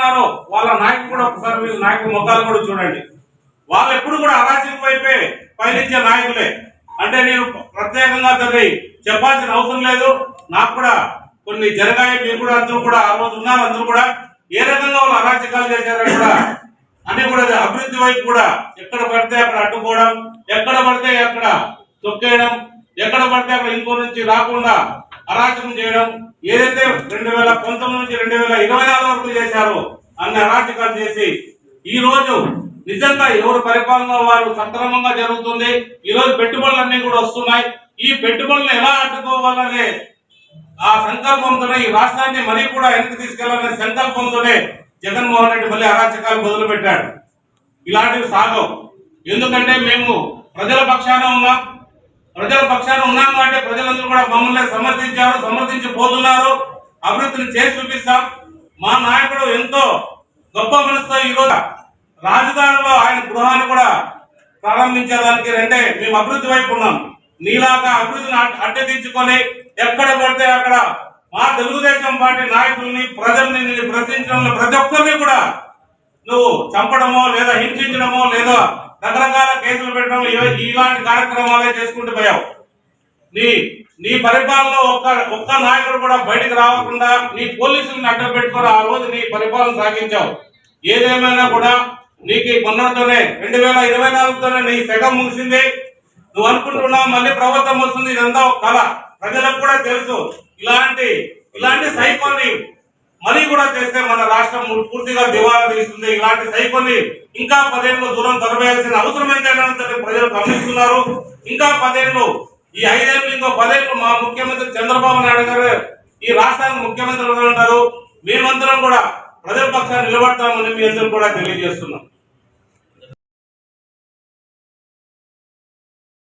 వాళ్ళ నాయకుడు కూడా ఒకసారి మీరు నాయకుల ముఖాలు కూడా చూడండి. వాళ్ళు ఎప్పుడు కూడా అరాచక వైపే పయనించే నాయకులే. అంటే నేను ప్రత్యేకంగా దాన్ని చెప్పాల్సిన అవసరం లేదు. నాకు కూడా కొన్ని జరగాయి. మీరు కూడా అందరూ కూడా ఆ రోజు ఉన్నారు. అందరూ కూడా ఏ రకంగా వాళ్ళు అరాచకాలు చేశారని కూడా అన్ని కూడా అభివృద్ధి వైపు కూడా ఎక్కడ పడితే అక్కడ అడ్డుకోవడం ఎక్కడ పడితే అక్కడ తొక్కేయడం ఎక్కడ పడితే అక్కడ ఇంకో నుంచి రాకుండా అరాచకం చేయడం ఏదైతే రెండు వేల పంతొమ్మిది నుంచి రెండు వేల ఇరవై నాలుగు వరకు చేశారో అన్ని అరాచకాలు చేసి ఈ రోజు నిజంగా ఎవరు పరిపాలన వారు సక్రమంగా జరుగుతుంది. ఈ రోజు పెట్టుబడులన్నీ కూడా వస్తున్నాయి. ఈ పెట్టుబడులను ఎలా అడ్డుకోవాలనే ఆ సంకల్పంతోనే ఈ రాష్ట్రాన్ని మరీ కూడా వెనక్కి తీసుకెళ్ళాలనే సంకల్పంతోనే జగన్మోహన్ రెడ్డి మళ్ళీ అరాచకాలు మొదలు పెట్టాడు ఇలాంటివి సాగవు. ఎందుకంటే మేము ప్రజల పక్షాన ఉన్నాం. ప్రజల పక్షాన ఉన్నాము అంటే ప్రజలందరూ కూడా మమ్మల్ని సమర్థించారు సమర్థించిపోతున్నారు. అభివృద్ధిని చేసి చూపిస్తాం. మా నాయకుడు ఎంతో గొప్ప మనసుతో ఈరోజు రాజధానిలో ఆయన గృహాన్ని కూడా ప్రారంభించేదానికి అంటే మేము అభివృద్ధి వైపు ఉన్నాం. నీలాగా అభివృద్ధిని అడ్డదించుకొని ఎక్కడ పడితే అక్కడ మా తెలుగుదేశం పార్టీ నాయకుల్ని ప్రజల్ని నిన్ను ప్రశ్నించడంలో ప్రతి ఒక్కరిని కూడా నువ్వు చంపడమో లేదా హింసించడమో లేదా రకరకాల కేసులు పెట్టడం ఇలాంటి కార్యక్రమాలే చేసుకుంటూ పోయావు. నీ నీ పరిపాలనలో ఒక్క ఒక్క నాయకుడు కూడా బయటకు రాకుండా నీ పోలీసులను అడ్డం పెట్టుకొని ఆ రోజు నీ పరిపాలన సాగించావు. ఏదేమైనా కూడా నీకు ఈ మొన్నటితోనే రెండు వేల ఇరవై నాలుగుతోనే నీ సగం ముగిసింది. నువ్వు అనుకుంటున్నావు మళ్ళీ ప్రభుత్వం వస్తుంది ఇదంతా ఒక కళ ప్రజలకు కూడా తెలుసు. ఇలాంటి ఇలాంటి సైకోని మరీ కూడా చేస్తే మన రాష్ట్రం పూర్తిగా దివాలా తీస్తుంది. ఇలాంటి సైకోని ఇంకా పదేళ్ళు దూరం తరవేయాల్సిన అవసరం ఏంటంటే ప్రజలు గమనిస్తున్నారు. ఇంకా పదేళ్ళు ఈ ఐదేళ్ళు ఇంకో పదేళ్ళు మా ముఖ్యమంత్రి చంద్రబాబు నాయుడు గారు ఈ రాష్ట్రానికి ముఖ్యమంత్రి ఉంటారు మేమందరం కూడా ప్రజల పక్షాన్ని నిలబడతామని మీ అందరూ కూడా తెలియజేస్తున్నాం.